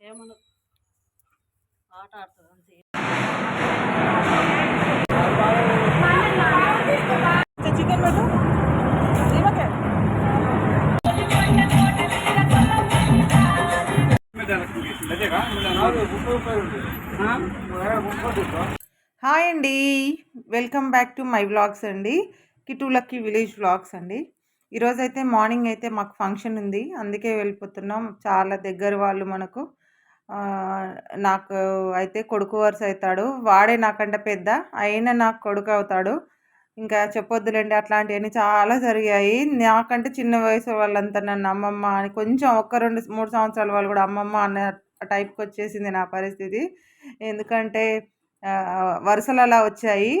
ఏమను ఆట ఆడుతుంది అంతే చికెన్ పెట్టు ఈమెకే. హాయ్ అండి welcome back to my vlogs అండి కిటూ లక్కీ విలేజ్ వ్లాగ్స్ అండి. ఈరోజు అయితే మార్నింగ్ అయితే మాకు ఫంక్షన్ ఉంది. అందుకే వెళ్ళిపోతున్నాం. చాలా దగ్గర వాళ్ళు మనకు నాకు అయితే కొడుకు వరుస అవుతాడు. వాడే నాకంటే పెద్ద అయినా నాకు కొడుకు అవుతాడు. ఇంకా చెప్పొద్దులేండి అట్లాంటివన్నీ చాలా జరిగాయి. నాకంటే చిన్న వయసు వాళ్ళంతా నన్ను అమ్మమ్మ అని కొంచెం ఒక్క రెండు మూడు సంవత్సరాల వాళ్ళు కూడా అమ్మమ్మ అనే టైప్కి వచ్చేసింది నా పరిస్థితి. ఎందుకంటే వరుసలు అలా వచ్చాయి.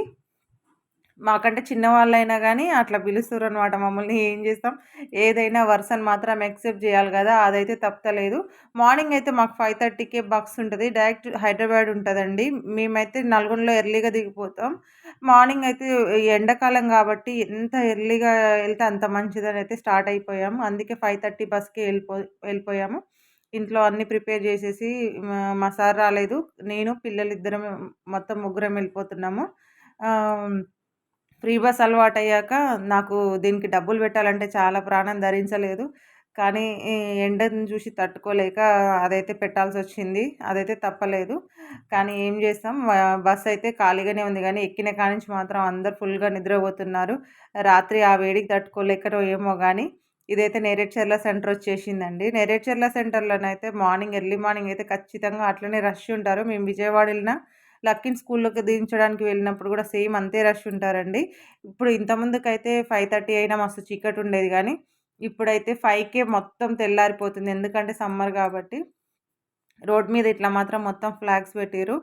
మాకంటే చిన్నవాళ్ళైనా కానీ అట్లా పిలుస్తారు అనమాట మమ్మల్ని ఏం చేస్తాం? ఏదైనా వర్సన్ మాత్రం యాక్సెప్ట్ చేయాలి కదా అదైతే తప్పలేదు మార్నింగ్ అయితే మాకు ఫైవ్ థర్టీకే బస్ ఉంటుంది. డైరెక్ట్ హైదరాబాద్ ఉంటుందండి. మేమైతే నల్గొండలో ఎర్లీగా దిగిపోతాం. మార్నింగ్ అయితే ఎండాకాలం కాబట్టి ఎంత ఎర్లీగా వెళ్తే అంత మంచిదని అయితే స్టార్ట్ అయిపోయాము అందుకే ఫైవ్ థర్టీ బస్కి వెళ్ళిపో వెళ్ళిపోయాము. ఇంట్లో అన్నీ ప్రిపేర్ చేసేసి మా- సార్ రాలేదు. నేను పిల్లలిద్దరం మొత్తం ముగ్గురం వెళ్ళిపోతున్నాము. ఫ్రీ బస్ అలవాటు అయ్యాక నాకు దీనికి డబ్బులు పెట్టాలంటే చాలా ప్రాణం ధరించలేదు. కానీ ఎండను చూసి తట్టుకోలేక అదైతే పెట్టాల్సి వచ్చింది. అదైతే తప్పలేదు. కానీ ఏం చేస్తాం? బస్సు బస్ అయితే ఖాళీగానే ఉంది. కానీ ఎక్కిన కాడి నుంచి మాత్రం అందరు ఫుల్గా నిద్రపోతున్నారు. రాత్రి ఆ వేడికి తట్టుకోలేకరో ఏమో కానీ ఇదైతే నేరేడ్చర్ల సెంటర్ వచ్చేసిందండి. నేరేడ్చర్ల సెంటర్లోనైతే మార్నింగ్ ఎర్లీ మార్నింగ్ అయితే ఖచ్చితంగా అట్లనే రష్ ఉంటారు. మేము విజయవాడ వెళ్ళినా లక్కిన్ స్కూల్లోకి దించడానికి వెళ్ళినప్పుడు కూడా సేమ్ అంతే రష్ ఉంటారండి. ఇప్పుడు ఇంతకుముందుకైతే ఫైవ్ థర్టీ అయినా మస్తు చీకటి ఉండేది కానీ ఇప్పుడైతే ఫైవ్కే మొత్తం తెల్లారిపోతుంది. ఎందుకంటే సమ్మర్ కాబట్టి రోడ్ మీద ఇట్లా మాత్రం మొత్తం ఫ్లాగ్స్ పెట్టారు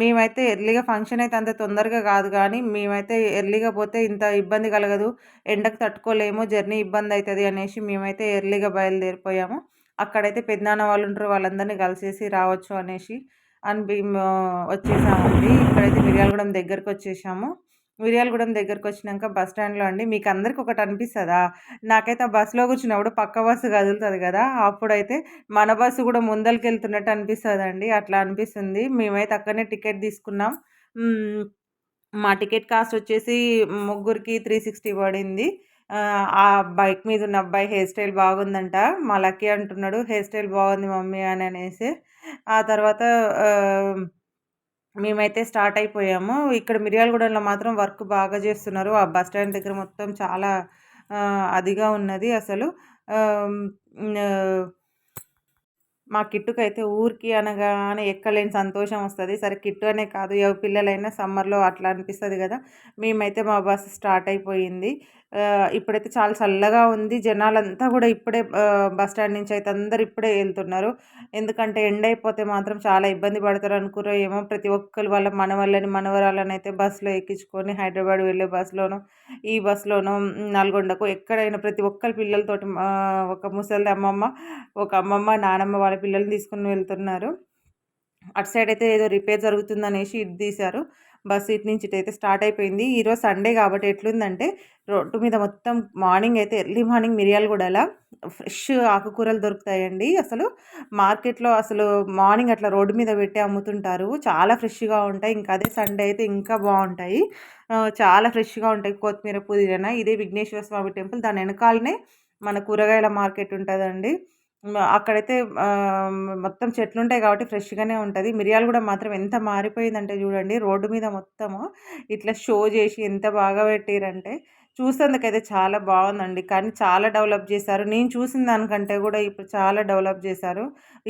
మేమైతే ఎర్లీగా ఫంక్షన్ అయితే అంత తొందరగా కాదు కానీ మేమైతే ఎర్లీగా పోతే ఇంత ఇబ్బంది కలగదు. ఎండకు తట్టుకోలేము జర్నీ ఇబ్బంది అవుతుంది అనేసి మేమైతే ఎర్లీగా బయలుదేరిపోయాము. అక్కడైతే పెద్దనాన్న వాళ్ళు ఉంటారు వాళ్ళందరినీ కలిసేసి రావచ్చు అనేసి అని మేము వచ్చేసామండి. ఇక్కడైతే మిర్యాలగూడెం దగ్గరకు వచ్చేసాము మిర్యాలగూడెం దగ్గరకు వచ్చినాక బస్ స్టాండ్లో అండి. మీకు అందరికి ఒకటి అనిపిస్తుందా? నాకైతే ఆ బస్సులో కూర్చున్నప్పుడు పక్క బస్సు కదులుతుంది కదా అప్పుడైతే మన బస్సు కూడా ముందరికి వెళ్తున్నట్టు అనిపిస్తుంది అండి అట్లా అనిపిస్తుంది. మేమైతే అక్కడనే టికెట్ తీసుకున్నాం. మా టికెట్ కాస్ట్ వచ్చేసి ముగ్గురికి త్రీ సిక్స్టీ పడింది. ఆ, ఆ బైక్ మీద ఉన్న అబ్బాయి హెయిర్ స్టైల్ బాగుందంట. మా లక్కీ అంటున్నాడు హెయిర్ స్టైల్ బాగుంది మమ్మీ అని అనేసి. ఆ తర్వాత మేమైతే స్టార్ట్ అయిపోయాము. ఇక్కడ మిర్యాలగూడెంలో మాత్రం వర్క్ బాగా చేస్తున్నారు. ఆ బస్ స్టాండ్ దగ్గర మొత్తం చాలా అదిగా ఉన్నది అసలు. మా కిట్టుకైతే ఊరికి అనగానే ఎక్కలేని సంతోషం వస్తుంది. సరే కిట్టు అనే కాదు. ఏ పిల్లలైనా సమ్మర్లో అట్లా అనిపిస్తుంది కదా. మేమైతే మా బస్సు స్టార్ట్ అయిపోయింది. ఇప్పుడైతే చాలా చల్లగా ఉంది. జనాలంతా కూడా ఇప్పుడే బస్ స్టాండ్ నుంచి అయితే అందరు ఇప్పుడే వెళ్తున్నారు. ఎందుకంటే ఎండ అయిపోతే మాత్రం చాలా ఇబ్బంది పడతారు అనుకురో ఏమో ప్రతి ఒక్కరు వాళ్ళ మనవళ్ళని మనవరాళ్ళని అయితే బస్సులో ఎక్కించుకొని హైదరాబాద్ వెళ్ళే బస్సులోనూ ఈ బస్సులోనూ నల్గొండకు ఎక్కడైనా ప్రతి ఒక్కరి పిల్లలతోటి ఒక ముసలి అమ్మమ్మ ఒక అమ్మమ్మ నానమ్మ వాళ్ళ పిల్లల్ని తీసుకుని వెళ్తున్నారు. అటు సైడ్ అయితే ఏదో రిపేర్ జరుగుతుందనేసి ఇది తీశారు. బస్ ఇటు నుంచి ఇటు అయితే స్టార్ట్ అయిపోయింది. ఈరోజు సండే కాబట్టి ఎట్లుందంటే రోడ్డు మీద మొత్తం మార్నింగ్ అయితే ఎర్లీ మార్నింగ్ మిరియాలు కూడా అలా ఫ్రెష్ ఆకుకూరలు దొరుకుతాయండి. అసలు మార్కెట్లో అసలు మార్నింగ్ అట్లా రోడ్డు మీద పెట్టి అమ్ముతుంటారు. చాలా ఫ్రెష్గా ఉంటాయి. ఇంకా అదే సండే అయితే ఇంకా బాగుంటాయి. చాలా ఫ్రెష్గా ఉంటాయి. కొత్తిమీర పుదీనా ఇదే విఘ్నేశ్వర స్వామి టెంపుల్. దాని వెనకాలనే మన కూరగాయల మార్కెట్ ఉంటుందండి. అక్కడైతే మొత్తం చెట్లు ఉంటాయి కాబట్టి ఫ్రెష్గానే ఉంటుంది. మిరియాలు కూడా మాత్రం ఎంత మారిపోయిందంటే చూడండి రోడ్డు మీద మొత్తము ఇట్లా షో చేసి ఎంత బాగా పెట్టారంటే చూసేందుకైతే చాలా బాగుందండి. కానీ చాలా డెవలప్ చేశారు. నేను చూసిన దానికంటే కూడా ఇప్పుడు చాలా డెవలప్ చేశారు.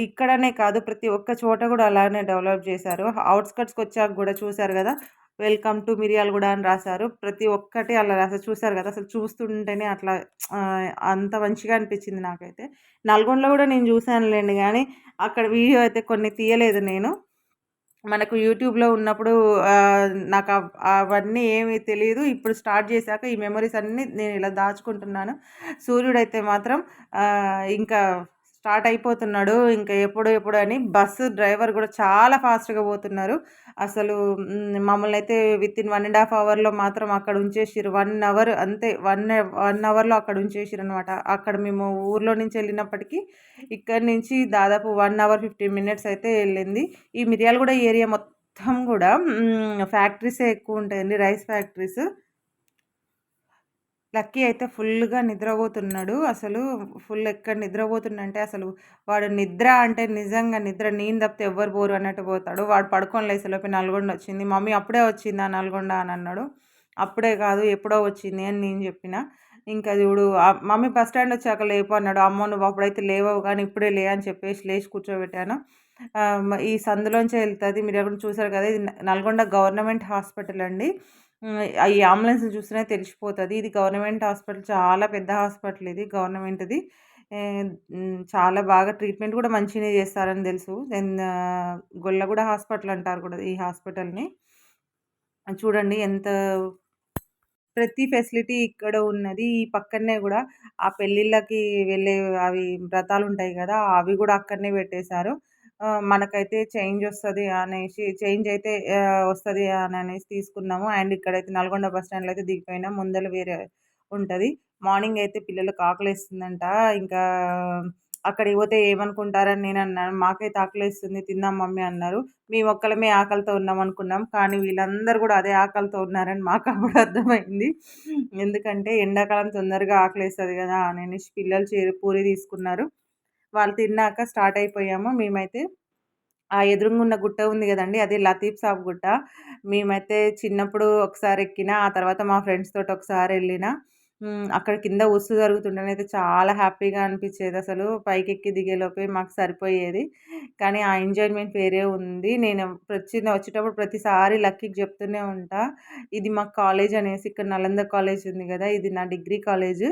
ఇక్కడనే కాదు ప్రతి ఒక్క చోట కూడా అలానే డెవలప్ చేశారు. అవుట్స్కట్స్కి వచ్చాక కూడా చూశారు కదా వెల్కమ్ టు మిరియాలగూడ అని రాశారు. ప్రతి ఒక్కటి అలా రాశారు. చూశారు కదా అసలు చూస్తుంటేనే అట్లా అంత మంచిగా అనిపించింది నాకైతే. నల్గొండలో కూడా నేను చూశానులేండి కానీ అక్కడ వీడియో అయితే కొన్ని తీయలేదు నేను. మనకు యూట్యూబ్లో ఉన్నప్పుడు నాకు అవన్నీ ఏమీ తెలియదు ఇప్పుడు స్టార్ట్ చేశాక ఈ మెమరీస్ అన్నీ నేను ఇలా దాచుకుంటున్నాను. సూర్యుడైతే మాత్రం ఇంకా స్టార్ట్ అయిపోతున్నాడు. ఇంకా ఎప్పుడు ఎప్పుడు అని బస్సు డ్రైవర్ కూడా చాలా ఫాస్ట్గా పోతున్నారు. అసలు మమ్మల్ని అయితే with in one and half అవర్లో మాత్రం అక్కడ ఉంచేసిరు వన్ అవర్ అంతే వన్ వన్ అవర్లో అక్కడ ఉంచేసిరు అనమాట అక్కడ మేము ఊర్లో నుంచి వెళ్ళినప్పటికీ ఇక్కడి నుంచి దాదాపు వన్ అవర్ ఫిఫ్టీన్ మినిట్స్ అయితే వెళ్ళింది. ఈ మిర్యాలగూడ ఏరియా మొత్తం కూడా ఫ్యాక్టరీసే ఎక్కువ ఉంటాయండి రైస్ ఫ్యాక్టరీస్. లక్కీ అయితే ఫుల్‌గా నిద్రపోతున్నాడు. అసలు ఫుల్ ఎక్కడ నిద్రపోతుండంటే అసలు వాడు నిద్ర అంటే నిజంగా నిద్ర నేను తప్పితే ఎవ్వరు పోరు అన్నట్టు పోతాడు. వాడు పడుకొని లేసేలోపే నల్గొండ వచ్చింది. మమ్మీ అప్పుడే వచ్చిందా నల్గొండ అని అన్నాడు. అప్పుడే కాదు ఎప్పుడో వచ్చింది అని నేను చెప్పిన. ఇంకా చూడు మమ్మీ బస్ స్టాండ్ వచ్చాక లేపు అన్నాడు. అమ్మ నువ్వు అప్పుడైతే లేవవు కానీ ఇప్పుడే లే అని చెప్పేసి లేచి కూర్చోబెట్టాను. ఈ సందులోంచే వెళ్తుంది మీరు ఎక్కడ చూసారు కదా! ఇది నల్గొండ గవర్నమెంట్ హాస్పిటల్ అండి. ఈ అంబులెన్స్ చూస్తేనే తెలిసిపోతుంది ఇది గవర్నమెంట్ హాస్పిటల్. చాలా పెద్ద హాస్పిటల్ ఇది గవర్నమెంట్‌ది. చాలా బాగా ట్రీట్మెంట్ కూడా మంచిగానే చేస్తారని తెలుసు. దెన్ గొల్లగూడ హాస్పిటల్ అంటారు కూడా ఈ హాస్పిటల్‌ని. చూడండి ఎంత ప్రతి ఫెసిలిటీ ఇక్కడ ఉన్నది. ఈ పక్కనే కూడా ఆ పెళ్ళిళ్ళకి వెళ్ళే అవి వ్రతాలు ఉంటాయి కదా అవి కూడా అక్కడనే పెట్టేశారు. మనకైతే చేంజ్ వస్తుంది అనేసి చేంజ్ అయితే వస్తుంది అని అనేసి తీసుకున్నాము. అండ్ ఇక్కడైతే నల్గొండ బస్ స్టాండ్‌లో అయితే దిగిపోయినా ముందర వేరే ఉంటుంది మార్నింగ్ అయితే పిల్లలకి ఆకలిస్తుందంట ఇంకా అక్కడికి పోతే ఏమనుకుంటారని నేను అన్నాను మాకైతే ఆకలిస్తుంది తిందాం మమ్మీ అన్నారు. మేము ఒక్కలమే ఆకలితో ఉన్నాం అనుకున్నాం. కానీ వీళ్ళందరూ కూడా అదే ఆకలితో ఉన్నారని మాకు అప్పుడు అర్థమైంది. ఎందుకంటే ఎండాకాలం తొందరగా ఆకలిస్తుంది కదా అని అనేసి పిల్లలు చే పూరి తీసుకున్నారు. వాళ్ళు తిన్నాక స్టార్ట్ అయిపోయాము. మేమైతే ఆ ఎదురుగున్న గుట్ట ఉంది కదండి అది లతీఫ్ సాబ్ గుట్ట. మేమైతే చిన్నప్పుడు ఒకసారి ఎక్కిన ఆ తర్వాత మా ఫ్రెండ్స్ తోటి ఒకసారి వెళ్ళిన అక్కడ కింద ఉస్సు జరుగుతుంటేనైతే చాలా హ్యాపీగా అనిపించేది అసలు పైకెక్కి దిగేలోపే మాకు సరిపోయేది. కానీ ఆ ఎంజాయ్‌మెంట్ వేరే ఉంది. నేను ప్రచ్చిన వచ్చేటప్పుడు ప్రతిసారి లక్కీకి చెప్తూనే ఉంటా. ఇది మా కాలేజ్ అనేసి. ఇక్కడ నలంద కాలేజ్ ఉంది కదా ఇది నా డిగ్రీ కాలేజు.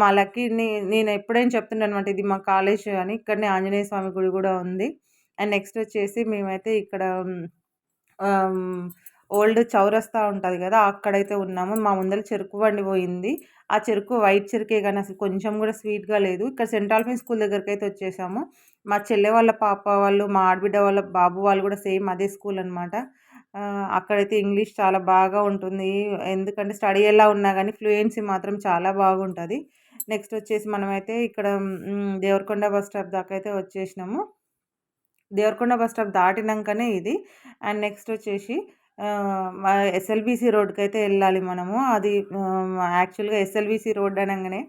మా లక్కీని నేను ఎప్పుడైనా చెప్తుంటాననమాట. ఇది మా కాలేజ్ అని. ఇక్కడనే ఆంజనేయ స్వామి గుడి కూడా ఉంది. అండ్ నెక్స్ట్ వచ్చేసి మేమైతే ఇక్కడ ఓల్డ్ చౌరస్తా ఉంటుంది కదా అక్కడైతే ఉన్నాము. మా ముందర చెరుకు బండి పోయింది. ఆ చెరుకు వైట్ చెరుకే కానీ అసలు కొంచెం కూడా స్వీట్‌గా లేదు. ఇక్కడ సెయింట్ ఆల్ఫిన్స్ స్కూల్ దగ్గరకైతే వచ్చేసాము. మా చెల్లె వాళ్ళ పాప వాళ్ళు, మా ఆడబిడ్డ వాళ్ళ బాబు వాళ్ళు కూడా సేమ్ అదే స్కూల్ అనమాట. అక్కడైతే ఇంగ్లీష్ చాలా బాగా ఉంటుంది. ఎందుకంటే స్టడీ ఎలా ఉన్నా కానీ ఫ్లూయెన్సీ మాత్రం చాలా బాగుంటుంది నెక్స్ట్ వచ్చేసి మనమైతే ఇక్కడ దేవరకొండ బస్ స్టాప్ దాకా అయితే వచ్చేసినాము. దేవరకొండ బస్ స్టాప్ దాటినాకనే ఇది. అండ్ నెక్స్ట్ వచ్చేసి ఎస్ఎల్బిసి రోడ్కి అయితే వెళ్ళాలి మనము. అది యాక్చువల్‌గా ఎస్ఎల్‌బీసీ రోడ్ అనగానే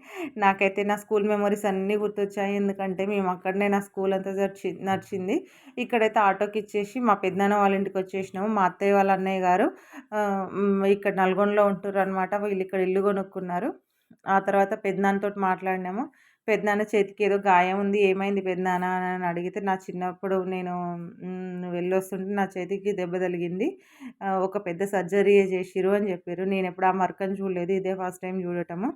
నాకైతే నా స్కూల్ మెమరీస్ అన్నీ గుర్తొచ్చాయి. ఎందుకంటే మేము అక్కడనే నా స్కూల్ అంతా నడిచి నడిచింది. ఇక్కడైతే ఆటోకి ఇచ్చేసి మా పెద్దనాన్న వాళ్ళ ఇంటికి వచ్చేసినాము. మా అత్తయ్య వాళ్ళ అన్నయ్య గారు ఇక్కడ నల్గొండలో ఉంటుర్రనమాట. వీళ్ళు ఇక్కడ ఇల్లు కొనుక్కున్నారు. ఆ తర్వాత పెద్దనాన్నతో మాట్లాడినాము. పెదనాన్న చేతికి ఏదో గాయం ఉంది. ఏమైంది పెదనాన్న అని అడిగితే నా చిన్నప్పుడు నేను వెళ్ళొస్తుంటే నా చేతికి దెబ్బ తగిలింది. ఒక పెద్ద సర్జరీ చేసిర్రు అని చెప్పారు నేను ఎప్పుడు ఆ మరకను చూడలేదు. ఇదే ఫస్ట్ టైం చూడటము.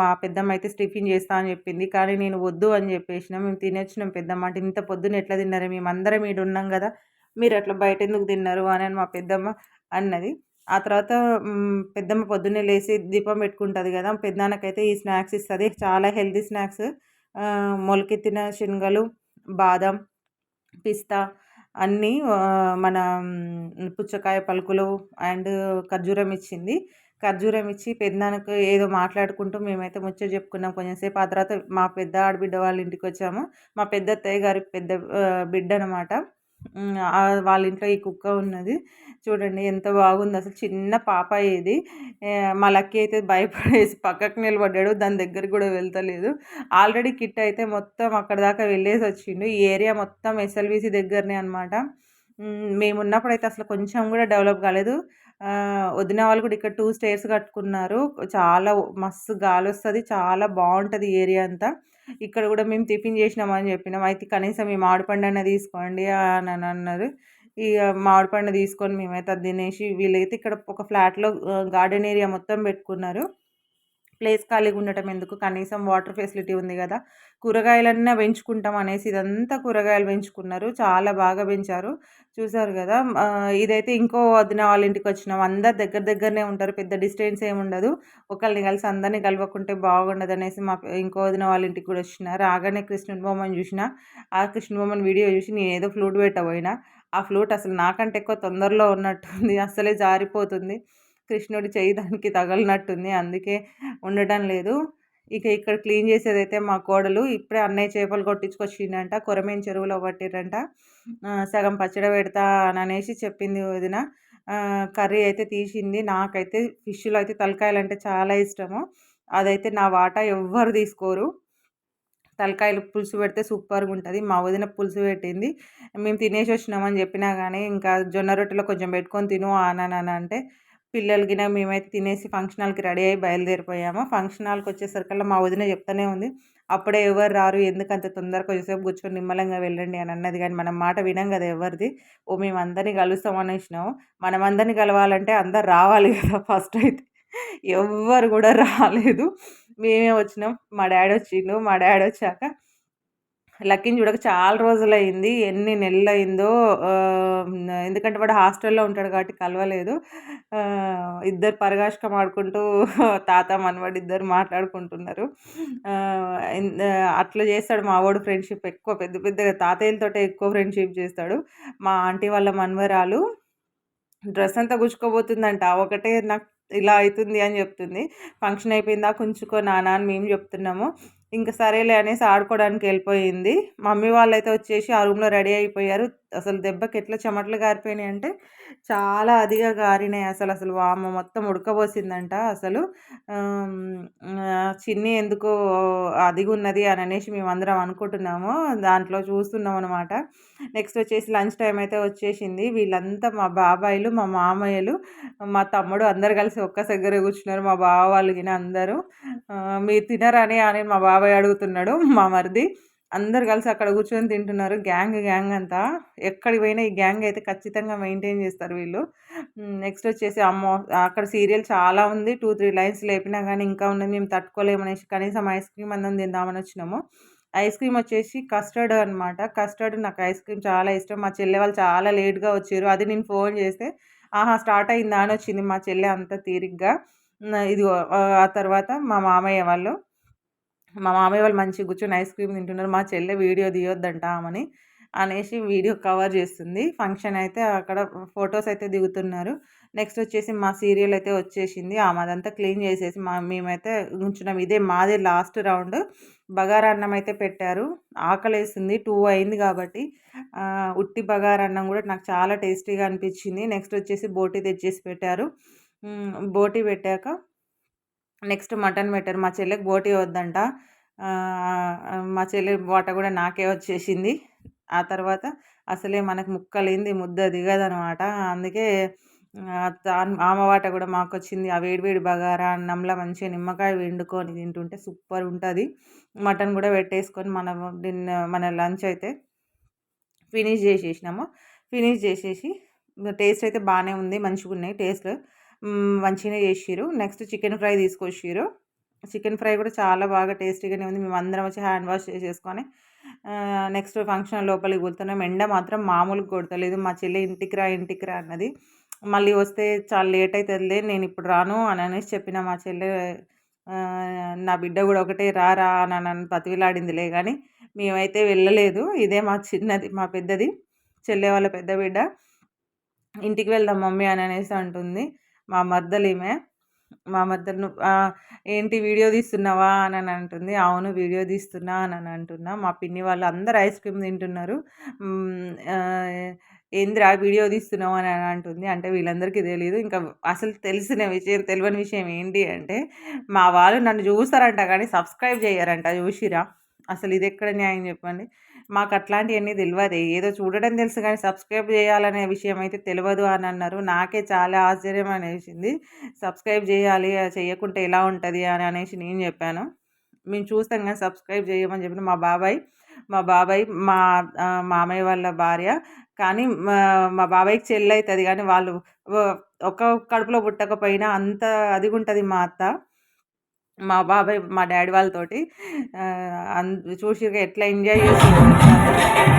మా పెద్దమ్మ అయితే స్టిఫిన్ చేస్తా అని చెప్పింది. కానీ నేను వద్దు అని చెప్పేసిన మేము తినొచ్చినాం పెద్దమ్మ అంటే ఇంత పొద్దున ఎట్లా తిన్నారే మేమందరం ఈడున్నాం అట్లా బయట ఎందుకు తిన్నారు అని మా పెద్దమ్మ అన్నది. ఆ తర్వాత పెద్దమ్మ పొద్దున్నే లేచి దీపం పెట్టుకుంటుంది కదా పెదనాన్నకైతే ఈ స్నాక్స్ ఇస్తుంది చాలా హెల్తీ స్నాక్స్. మొలకెత్తిన శనగలు, బాదం, పిస్తా అన్నీ మన పుచ్చకాయ పలుకులు అండ్ ఖర్జూరం ఇచ్చింది. ఖర్జూరం ఇచ్చి పెదనాన్నకు ఏదో మాట్లాడుకుంటూ మేమైతే ముచ్చట చెప్పుకున్నాం కొంచెం సేపు. ఆ తర్వాత మా పెద్ద ఆడబిడ్డ వాళ్ళ ఇంటికి వచ్చాము మా పెద్ద అత్తయ్య గారి పెద్ద బిడ్డ అనమాట వాళ్ళ ఇంట్లో ఈ కుక్క ఉన్నది. చూడండి ఎంత బాగుందో అసలు చిన్న పాప ఇది. మా లక్కీ అయితే భయపడేసి పక్కకు నిలబడ్డాడు. దాని దగ్గరికి కూడా వెళ్తలేదు. ఆల్రెడీ కిట్ అయితే మొత్తం అక్కడి దాకా వెళ్ళేసి వచ్చిండు ఈ ఏరియా మొత్తం ఎస్ఎల్‌బీసీ దగ్గరనే అనమాట. మేము ఉన్నప్పుడైతే అసలు కొంచెం కూడా డెవలప్ కాలేదు. వదిన వాళ్ళు కూడా ఇక్కడ టూ స్టేర్స్ కట్టుకున్నారు. చాలా మస్తు గాలి వస్తుంది చాలా బాగుంటుంది ఏరియా అంతా. ఇక్కడ కూడా మేము టిఫిన్ చేసినామని చెప్పినాం. అయితే కనీసం మీ మామిడిపండు పండన్నా తీసుకోండి అని అన్నారు. ఇక మామిడిపండు తీసుకొని మేమైతే అది తినేసి వీళ్ళైతే ఇక్కడ ఒక ఫ్లాట్‌లో గార్డెన్ ఏరియా మొత్తం పెట్టుకున్నారు. ప్లేస్ ఖాళీగా ఉండటం ఎందుకు? కనీసం వాటర్ ఫెసిలిటీ ఉంది కదా. కూరగాయలన్నా పెంచుకుంటాం అనేసి ఇదంతా కూరగాయలు పెంచుకున్నారు. చాలా బాగా పెంచారు. చూసారు కదా. ఇదైతే ఇంకో వదిన వాళ్ళ ఇంటికి వచ్చినాం. అందరు దగ్గర దగ్గరనే ఉంటారు. పెద్ద డిస్టెన్స్ ఏమి ఉండదు. ఒకరిని కలిసి అందరినీ కలవకుంటే బాగుండదు అనేసి మా ఇంకో వదిన వాళ్ళ ఇంటికి కూడా వచ్చిన. రాగానే కృష్ణుడి బొమ్మని చూసిన. ఆ కృష్ణ బొమ్మని వీడియో చూసి నేను ఏదో ఫ్లూట్ పెట్టబోయినా. ఆ ఫ్లూట్ అసలు నాకంటే ఎక్కువ తొందరలో ఉన్నట్టుంది. అసలే జారిపోతుంది. కృష్ణుడి చేయి దానికి తగలనట్టుంది అందుకే ఉండటం లేదు. ఇక ఇక్కడ క్లీన్ చేసేదైతే మా కోడలు ఇప్పుడే అన్నయ్య చేపలు కొట్టించుకొచ్చిండంట కొరమేం చెరువులో పట్టిరంట సగం పచ్చడి పెడతా అని అనేసి చెప్పింది వదిన. కర్రీ అయితే తీసింది. నాకైతే ఫిష్లో అయితే తలకాయలు అంటే చాలా ఇష్టము. అదైతే నా వాటా ఎవ్వరు తీసుకోరు. తలకాయలు పులుసు పెడితే సూపర్గా ఉంటుంది మా వదిన పులుసు పెట్టింది. మేము తినేసి వచ్చినామని చెప్పినా కానీ ఇంకా జొన్న రొట్టెలో కొంచెం పెట్టుకొని తిను అని అంటే పిల్లలు గిన మేమైతే తినేసి ఫంక్షన్ హాల్కి రెడీ అయ్యి బయలుదేరిపోయాము. ఫంక్షన్ హాల్కి వచ్చేసరికల్లా మా వదిన చెప్తానే ఉంది. అప్పుడే ఎవరు రారు ఎందుకు అంత తొందరగా వచ్చేసేపు కూర్చొని నిమ్మలంగా వెళ్ళండి అని అన్నది. కానీ మనం మాట వినం కదా ఎవరిది? ఓ మేమందరినీ కలుస్తాం అనేసినాము మనం అందరినీ కలవాలంటే అందరు రావాలి కదా ఫస్ట్ అయితే. ఎవ్వరు కూడా రాలేదు. మేమే వచ్చినాం. మా డాడీ వచ్చిండు. మా డాడీ వచ్చాక లక్కీని చూడక చాలా రోజులైంది. ఎన్ని నెలలు అయిందో ఎందుకంటే వాడు హాస్టల్లో ఉంటాడు కాబట్టి కలవలేదు. ఇద్దరు పరగాష్కం ఆడుకుంటూ తాత మనవాడు ఇద్దరు మాట్లాడుకుంటున్నారు. అట్లా చేస్తాడు మా వాడు ఫ్రెండ్షిప్ ఎక్కువ. పెద్ద పెద్దగా తాతయ్యలతో ఎక్కువ ఫ్రెండ్షిప్ చేస్తాడు. మా ఆంటీ వాళ్ళ మనవరాలు డ్రెస్ అంతా గుచ్చుకోబోతుందంట. ఒకటే నాకు ఇలా అవుతుంది అని చెప్తుంది. ఫంక్షన్ అయిపోయిందా కుంచుకో నాన్న అని మేము చెప్తున్నాము. ఇంకా సరేలే అనేసి ఆడుకోవడానికి వెళ్ళిపోయింది మమ్మీ వాళ్ళైతే వచ్చేసి ఆ రూమ్లో రెడీ అయిపోయారు. అసలు దెబ్బకి ఎట్లా చెమటలు గారిపోయినాయి అంటే చాలా అదిగా గారినాయి అసలు. అసలు వామ మొత్తం ఉడకబోసిందంట అసలు. చిన్ని ఎందుకు అదిగున్నది అని అనేసి మేమందరం అనుకుంటున్నాము. దాంట్లో చూస్తున్నాం అనమాట నెక్స్ట్ వచ్చేసి లంచ్ టైం అయితే వచ్చేసింది. వీళ్ళంతా మా బాబాయిలు మా మామయ్యలు మా తమ్ముడు అందరు కలిసి ఒక్క దగ్గర కూర్చున్నారు. మా బావ వాళ్ళు అందరూ. మీరు తినరని అని మా బాబాయ్ అడుగుతున్నాడు. మా మరిది అందరు కలిసి అక్కడ కూర్చొని తింటున్నారు. గ్యాంగ్ గ్యాంగ్ అంతా. ఎక్కడికి పోయినా ఈ గ్యాంగ్ అయితే ఖచ్చితంగా మెయింటైన్ చేస్తారు వీళ్ళు. నెక్స్ట్ వచ్చేసి అమ్మ అక్కడ సీరియల్ చాలా ఉంది. టూ త్రీ లైన్స్ లేపినా కానీ ఇంకా ఉన్నది. మేము తట్టుకోలేమనేసి కనీసం ఐస్ క్రీమ్ అందరం తిందామని వచ్చినాము. ఐస్ క్రీమ్ వచ్చేసి కస్టర్డ్ అనమాట కస్టర్డ్ నాకు ఐస్ క్రీమ్ చాలా ఇష్టం. మా చెల్లె వాళ్ళు చాలా లేట్గా వచ్చారు. అది నేను ఫోన్ చేస్తే ఆహా స్టార్ట్ అయిందా? అని వచ్చింది మా చెల్లె అంత తీరిగ్గా. ఇది ఆ తర్వాత మా మామయ్య వాళ్ళు మా మామయ్య వాళ్ళు మంచిగా కూర్చొని ఐస్ క్రీమ్ తింటున్నారు మా చెల్లె వీడియో తీయొద్దంట ఆమెని అనేసి వీడియో కవర్ చేస్తుంది. ఫంక్షన్ అయితే అక్కడ ఫొటోస్ అయితే దిగుతున్నారు. నెక్స్ట్ వచ్చేసి మా సీరియల్ అయితే వచ్చేసింది. ఆమె అదంతా క్లీన్ చేసేసి మా మేమైతే ఉంచున్నాం. ఇదే మాదే లాస్ట్ రౌండ్. బగారా అన్నం అయితే పెట్టారు. ఆకలి టూ అయింది కాబట్టి ఉట్టి బగారా అన్నం కూడా నాకు చాలా టేస్టీగా అనిపించింది. నెక్స్ట్ వచ్చేసి బోటి తెచ్చేసి పెట్టారు. బోటి పెట్టాక నెక్స్ట్ మటన్ పెట్టారు. మా చెల్లెకి బోటి వద్దంట. మా చెల్లె వాట కూడా నాకే వచ్చేసింది. ఆ తర్వాత అసలే మనకు ముక్కలేంది ముద్ద దిగదనమాట. అందుకే ఆమె వాట కూడా మాకు వచ్చింది ఆ వేడివేడి బగారా అన్నంలో మంచిగా నిమ్మకాయ వండుకొని తింటుంటే సూపర్ ఉంటుంది. మటన్ కూడా పెట్టేసుకొని మన డిన్న మన లంచ్ అయితే ఫినిష్ చేసేసినాము. ఫినిష్ చేసేసి టేస్ట్ అయితే బాగానే ఉంది మంచిగా ఉన్నాయి టేస్ట్ మంచిగానే చేసిరు నెక్స్ట్ చికెన్ ఫ్రై తీసుకొచ్చిర్రు. చికెన్ ఫ్రై కూడా చాలా బాగా టేస్టీగానే ఉంది. మేము అందరం వచ్చి హ్యాండ్ వాష్ చేసేసుకొని నెక్స్ట్ ఫంక్షన్ లోపలికి పోతున్నాం. ఎండ మాత్రం మామూలుగా కొడతలేదు. మా చెల్లి ఇంటికి రా ఇంటికి రా అన్నది. మళ్ళీ వస్తే చాలా లేట్ అవుతుందిలే నేను ఇప్పుడు రాను అని అనేసి చెప్పిన మా చెల్లె నా బిడ్డ కూడా ఒకటే రా రా అని నన్ను బతివిలాడిందిలే కానీ మేమైతే వెళ్ళలేదు. ఇదే మా చిన్నది మా పెద్దది. చెల్లె వాళ్ళ పెద్ద బిడ్డ. ఇంటికి వెళ్దాం మమ్మీ అని అనేసి అంటుంది. మా మద్దలేమే మా మద్దలు ఏంటి వీడియో తీస్తున్నావా? అని అంటుంది. అవును వీడియో తీస్తున్నా అని అంటున్నా. మా పిన్ని వాళ్ళు అందరు ఐస్ క్రీమ్ తింటున్నారు. ఏందిరా వీడియో తీస్తున్నావు? అని అంటుంది. అంటే వీళ్ళందరికీ తెలియదు ఇంకా అసలు తెలిసిన విషయం తెలియని విషయం ఏంటి అంటే మా వాళ్ళు నన్ను చూస్తారంట కానీ సబ్స్క్రైబ్ చేయరంట చూసిరా అసలు ఇది ఎక్కడ న్యాయం చెప్పండి? మాకు అట్లాంటివన్నీ తెలియదు ఏదో చూడడం తెలుసు కానీ సబ్స్క్రైబ్ చేయాలనే విషయం అయితే తెలియదు అని అన్నారు. నాకే చాలా ఆశ్చర్యం అనేసింది. సబ్స్క్రైబ్ చేయాలి చేయకుంటే ఎలా ఉంటుంది అని అనేసి నేను చెప్పాను. మేము చూస్తాం కానీ సబ్స్క్రైబ్ చేయమని చెప్పిన మా బాబాయ్ మా బాబాయ్ మా మామయ్య వాళ్ళ భార్య కానీ మా బాబాయ్కి చెల్లి అవుతుంది కానీ వాళ్ళు ఒక కడుపులో పుట్టకపోయినా అంత అదిగుంటుంది మా అత్త. మా బాబాయ్ మా డాడీ వాళ్ళతోటి అన్ ఎట్లా ఎంజాయ్ చేస్తున్నారు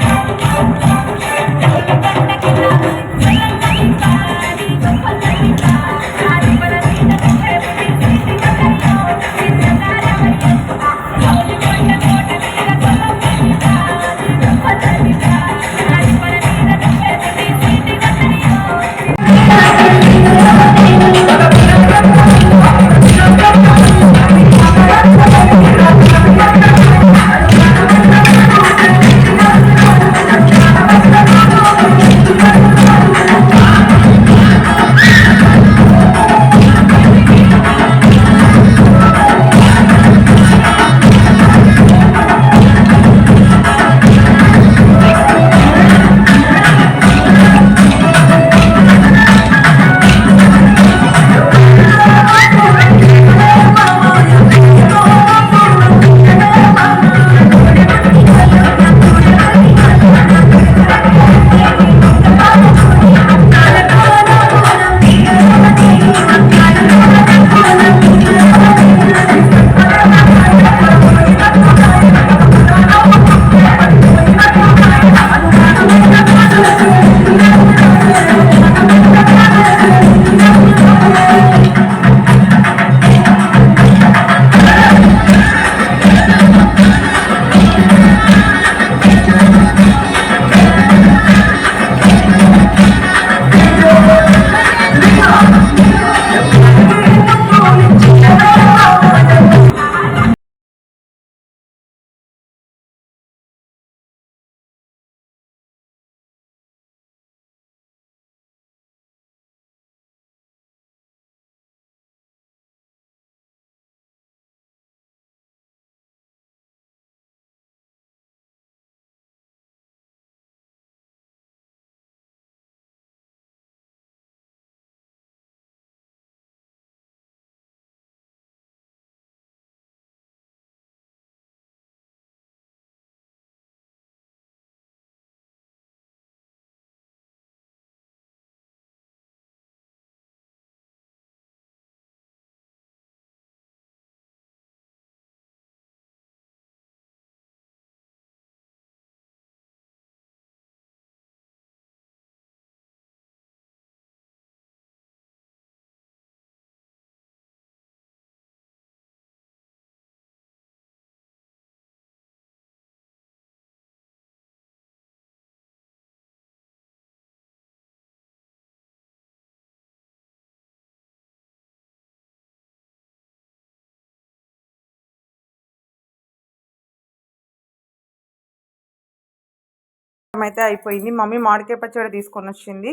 అయితే అయిపోయింది. మమ్మీ మామిడికాయ పచ్చడి తీసుకొని వచ్చింది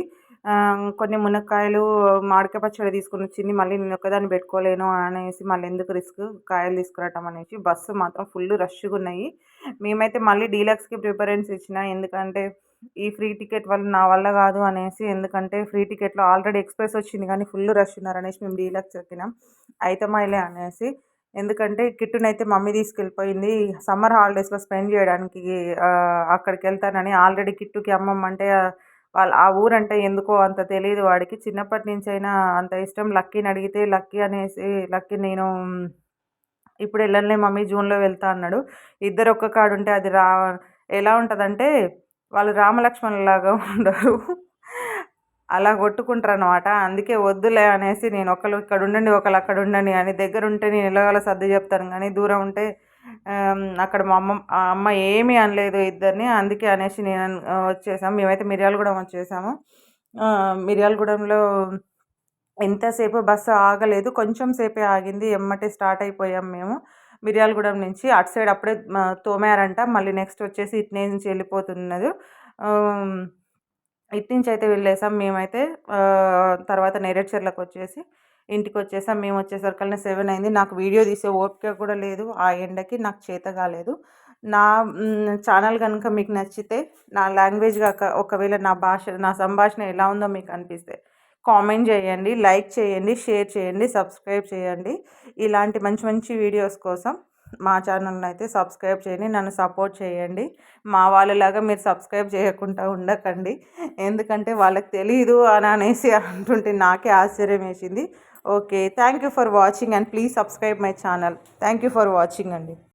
కొన్ని మునక్కాయలు మామిడికాయ పచ్చడి తీసుకొని వచ్చింది మళ్ళీ నేను ఒక్కదాన్ని పెట్టుకోలేను అనేసి మళ్ళీ ఎందుకు రిస్క్? కాయలు తీసుకురావటం అనేసి బస్సు మాత్రం ఫుల్ రష్గా ఉన్నాయి. మేమైతే మళ్ళీ డీలక్స్కి ప్రిఫరెన్స్ ఇచ్చిన ఎందుకంటే ఈ ఫ్రీ టికెట్ వల్ల నా వల్ల కాదు అనేసి ఎందుకంటే ఫ్రీ టికెట్లో ఆల్రెడీ ఎక్స్ప్రెస్ వచ్చింది కానీ ఫుల్ రష్ ఉన్నారు అనేసి మేము డీలక్స్ ఎక్కినాం. అయితే అనేసి ఎందుకంటే కిట్టునైతే మమ్మీ తీసుకెళ్ళిపోయింది. సమ్మర్ హాలిడేస్లో స్పెండ్ చేయడానికి అక్కడికి వెళ్తానని ఆల్రెడీ కిట్టుకి అమ్మమ్మ అంటే వాళ్ళ ఆ ఊరంటే ఎందుకో అంత తెలియదు వాడికి. చిన్నప్పటి నుంచైనా అయినా అంత ఇష్టం. లక్కీని అడిగితే లక్కీ అనేసి లక్కీ నేను ఇప్పుడు వెళ్ళనులే మమ్మీ జూన్లో వెళ్తా అన్నాడు. ఇద్దరు ఒక్క కాడు ఉంటే అది రా ఎలా ఉంటుందంటే వాళ్ళు రామలక్ష్మణులాగా ఉండరు. అలా కొట్టుకుంటారు అనమాట అందుకే వద్దులే అనేసి నేను ఒకళ్ళు ఇక్కడ ఉండండి ఒకళ్ళు అక్కడ ఉండండి అని దగ్గర ఉంటే నేను ఎలాగోలా సర్ది చెప్తాను. కానీ దూరం ఉంటే అక్కడ మా అమ్మ అమ్మ ఏమీ అనలేదు ఇద్దరిని. అందుకే అనేసి నేను వచ్చేసాము. మేమైతే మిర్యాలగూడెం వచ్చేసాము. మిర్యాలగూడెంలో ఎంతసేపు బస్సు ఆగలేదు. కొంచెం సేపే ఆగింది. ఎమ్మటే స్టార్ట్ అయిపోయాం మేము. మిర్యాలగూడెం నుంచి అటు సైడ్ అప్పుడే తోమారంట. మళ్ళీ నెక్స్ట్ వచ్చేసి ఇటు నుంచి వెళ్ళిపోతున్నది. ఇటు నుంచి అయితే వెళ్ళేసాం. మేమైతే తర్వాత నేరేడ్చర్లకు వచ్చేసి ఇంటికి వచ్చేసాం మేము వచ్చేసరికల్నే సెవెన్ అయింది నాకు వీడియో తీసే ఓపిక కూడా లేదు. ఆ ఎండకి నాకు చేత కాలేదు. నా ఛానల్ కనుక మీకు నచ్చితే నా లాంగ్వేజ్ కాక ఒకవేళ నా భాష నా సంభాషణ ఎలా ఉందో మీకు అనిపిస్తే కామెంట్ చేయండి లైక్ చేయండి షేర్ చేయండి సబ్స్క్రైబ్ చేయండి. ఇలాంటి మంచి మంచి వీడియోస్ కోసం మా ఛానల్ని అయితే సబ్స్క్రైబ్ చేయండి నన్ను సపోర్ట్ చేయండి. మా వాళ్ళలాగా మీరు సబ్స్క్రైబ్ చేయకుండా ఉండకండి. ఎందుకంటే వాళ్ళకి తెలియదు అని అనేసి అంటుంటే నాకే ఆశ్చర్యం వేసింది. Okay thank you for watching and please subscribe my channel. Thank you for watching అండి.